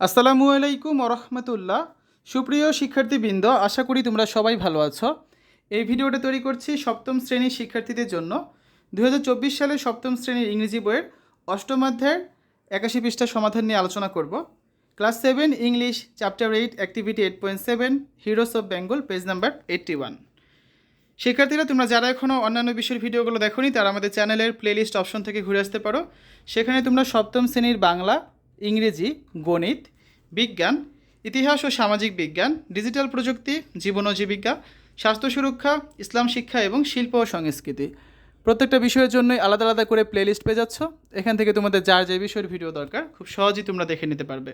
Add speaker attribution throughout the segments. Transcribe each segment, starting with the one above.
Speaker 1: আসসালামু আলাইকুম রহমতুল্লাহ। সুপ্রিয় শিক্ষার্থীবৃন্দ, আশা করি তোমরা সবাই ভালো আছো। এই ভিডিওটা তৈরি করছি সপ্তম শ্রেণির শিক্ষার্থীদের জন্য। দু সালে সপ্তম শ্রেণির ইংরেজি বইয়ের অষ্টম অধ্যায়ের একাশি পৃষ্ঠা সমাধান নিয়ে আলোচনা করব। Class seven, English, chapter eight, activity eight point seven, heroes of Bengal, page number eighty one. শিক্ষার্থীরা, তোমরা যারা এখনও অন্যান্য বিষয়ের ভিডিওগুলো দেখোনি, তারা আমাদের চ্যানেলের প্লেলিস্ট অপশন থেকে ঘুরে আসতে পারো। সেখানে তোমরা সপ্তম শ্রেণির বাংলা ইংরেজি, গণিত, বিজ্ঞান, ইতিহাস ও সামাজিক বিজ্ঞান, ডিজিটাল প্রযুক্তি, জীবন ও জীবিকা, স্বাস্থ্য সুরক্ষা, ইসলাম শিক্ষা এবং শিল্প ও সংস্কৃতি। প্রত্যেকটা বিষয়ের জন্যই আলাদা আলাদা করে প্লেলিস্ট পেয়ে যাচ্ছ। এখান থেকে তোমাদের যার যে বিষয়ের ভিডিও দরকার, খুব সহজেই তোমরা দেখে নিতে পারবে।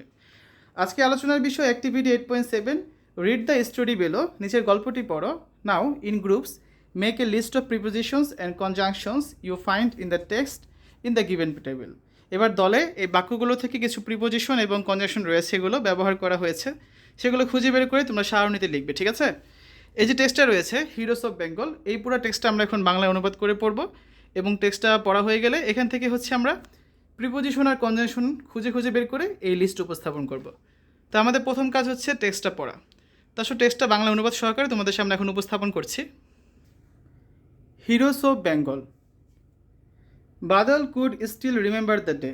Speaker 1: আজকে আলোচনার বিষয় activity eight point seven read the story below নিচের গল্পটি পড়ো। Now in groups make a list of prepositions and conjunctions you find in the text in the given table এবার দলে এই বাক্যগুলো থেকে কিছু প্রিপোজিশন এবং কনজাংশন রয়েছে এগুলো ব্যবহার করা হয়েছে। সেগুলো খুঁজে বের করে তোমরা সারণীতে লিখবে, ঠিক আছে? এই যে টেক্সটটা রয়েছে হিরোস অফ বেঙ্গল এই পুরো টেক্সটটা আমরা এখন বাংলায় অনুবাদ করে পড়ব এবং টেক্সটটা পড়া হয়ে গেলে এখান থেকে হচ্ছে আমরা প্রিপোজিশন আর কনজাংশন খুঁজে খুঁজে বের করে এই লিস্ট উপস্থাপন করব। তো আমাদের প্রথম কাজ হচ্ছে টেক্সটটা পড়া। তাছাড়া টেক্সটটা বাংলা অনুবাদ সহকারে তোমাদের সামনে এখন উপস্থাপন করছি। Heroes of Bengal Badal could still remember the day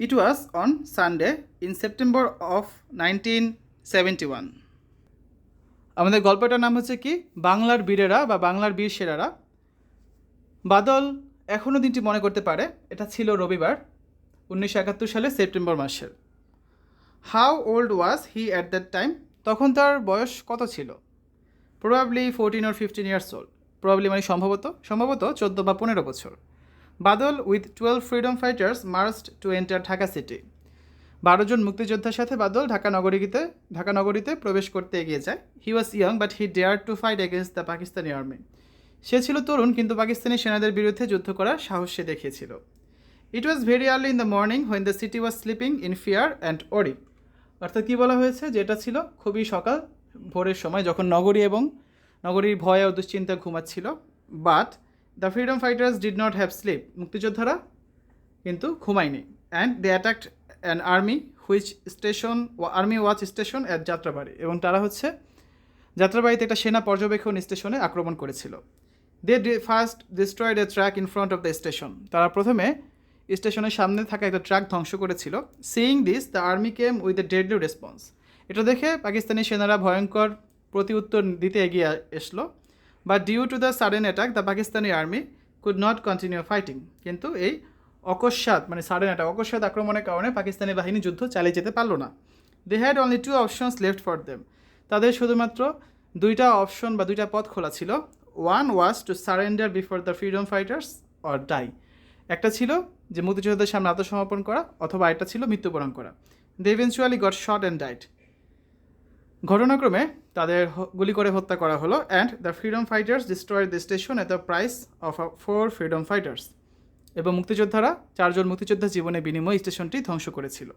Speaker 1: it was on Sunday in September of nineteen seventy one আমাদের গল্পটার নাম হচ্ছে কি? বাংলার বীরেরা বা বাংলার বীর সেরারা। বাদল এখনও দিনটি মনে করতে পারে, এটা ছিল রবিবার, উনিশশো একাত্তর সালে সেপ্টেম্বর মাসের। How old was he at that time তখন তার বয়স কত ছিল? Probably fourteen or fifteen years old probably মানে সম্ভবত সম্ভবত চোদ্দ বা পনেরো বছর। Badal with twelve freedom fighters marched to enter Dhaka city বারো জন মুক্তিযোদ্ধার সাথে বাদল ঢাকা নগরীতে ঢাকা নগরীতে প্রবেশ করতে এগিয়ে যায়। He was young but he dare to fight against the Pakistani army সে ছিল তরুণ, কিন্তু পাকিস্তানি সেনাদের বিরুদ্ধে যুদ্ধ করার সাহস সে দেখিয়েছিল। It was very early in the morning when the city was sleeping in fear and worry অর্থাৎ কী বলা হয়েছে? যে এটা ছিল খুবই সকাল, ভোরের সময়, যখন নগরী এবং নগরীর ভয় ও দুশ্চিন্তা ঘুমাচ্ছিল but the freedom fighters did not have sleep মুক্তিযোদ্ধারা কিন্তু ঘুমায়নি। And they attacked an army which station army watch station at Jatrabari এবং তারা হচ্ছে যাত্রাবাড়িতে একটা সেনা পর্যবেক্ষণ স্টেশনে আক্রমণ করেছিল। They first destroyed a track in front of the station তারা প্রথমে স্টেশনের সামনে থাকা একটা ট্রাক ধ্বংস করেছিল। Seeing this the army came with a deadly response এটা দেখে পাকিস্তানি সেনারা ভয়ঙ্কর প্রতি উত্তর দিতে এগিয়ে এসলো। But due to the sudden attack the Pakistani army could not continue fighting কিন্তু এই অকস্মাৎ মানে সাডেন অ্যাটাক অকস্মাৎ আক্রমণের কারণে পাকিস্তানি বাহিনী যুদ্ধ চালিয়ে যেতে পারল না। They had only two options left for them তাদের শুধুমাত্র দুইটা অপশন বা দুইটা পথ খোলা ছিল। One was to surrender before the freedom fighters or die একটা ছিল যে মুক্তিযোদ্ধাদের সামনে আত্মসমর্পণ করা, অথবা একটা ছিল মৃত্যুবরণ করা। They eventually got shot and died ঘটনাক্রমে তাদের গুলি করে হত্যা করা হলো and the freedom fighters destroyed the station at the price of four freedom fighters এবং মুক্তিযোদ্ধারা চারজন মুক্তিযোদ্ধা জীবনের বিনিময়ে স্টেশনটি ধ্বংস করেছিল।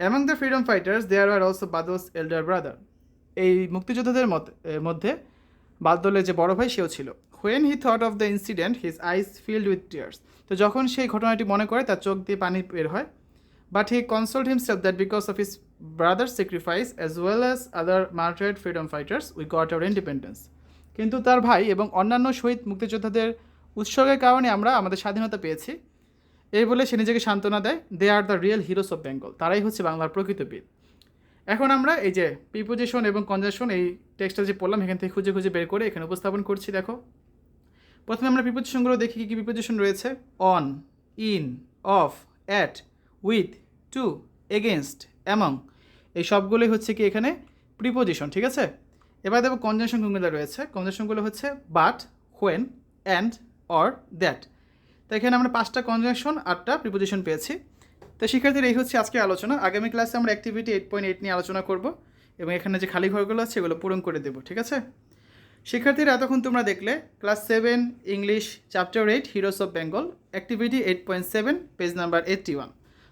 Speaker 1: Among the freedom fighters there are also Badal's elder brother এই মুক্তিযোদ্ধাদের মধ্যে বাদলের যে বড় ভাই সেও ছিল। When he thought of the incident his eyes filled with tears তো যখন সেই ঘটনাটি মনে করে, তার চোখ দিয়ে পানি বের হয় but he consoled himself that because of his brother sacrifice as well as other martyred freedom fighters we got our independence কিন্তু তার ভাই এবং অন্যান্য শহীদ মুক্তিযোদ্ধাদের উৎসর্গের কারণে আমরা আমাদের স্বাধীনতা পেয়েছি। এই বলে সে নিজেকে সান্ত্বনা দেয় they are the real heroes of Bengal তারাই হচ্ছে বাংলার প্রকৃত বীর। এখন আমরা এই যে প্রিপোজিশন এবং কনজাংশন এই টেক্সটটা যে পড়লাম, এখান থেকে খুঁজে খুঁজে বের করে এখানে উপস্থাপন করছি, দেখো। প্রথমে আমরা প্রিপোজিশনগুলো দেখি, কী কী প্রিপোজিশন রয়েছে? On in of at with to against among. এই সবগুলোই হচ্ছে কি এখানে প্রিপোজিশন, ঠিক আছে? এবার দেখো কনজাংশন কোনগুলো রয়েছে। কনজাংশনগুলো হচ্ছে but, when, and, or, that. তো এখানে আমরা পাঁচটা কনজাংশন, আটটা প্রিপোজিশন পেয়েছি। তো শিক্ষার্থীর, এই হচ্ছে আজকে আলোচনা। আগামী ক্লাসে আমরা অ্যাক্টিভিটি এইট পয়েন্ট এইট নিয়ে আলোচনা করব এবং এখানে যে খালি ঘরগুলো আছে, এগুলো পূরণ করে দেবো, ঠিক আছে? শিক্ষার্থীরা, এতক্ষণ তোমরা দেখলে class seven English chapter eight heroes of Bengal activity eight point seven page number eighty one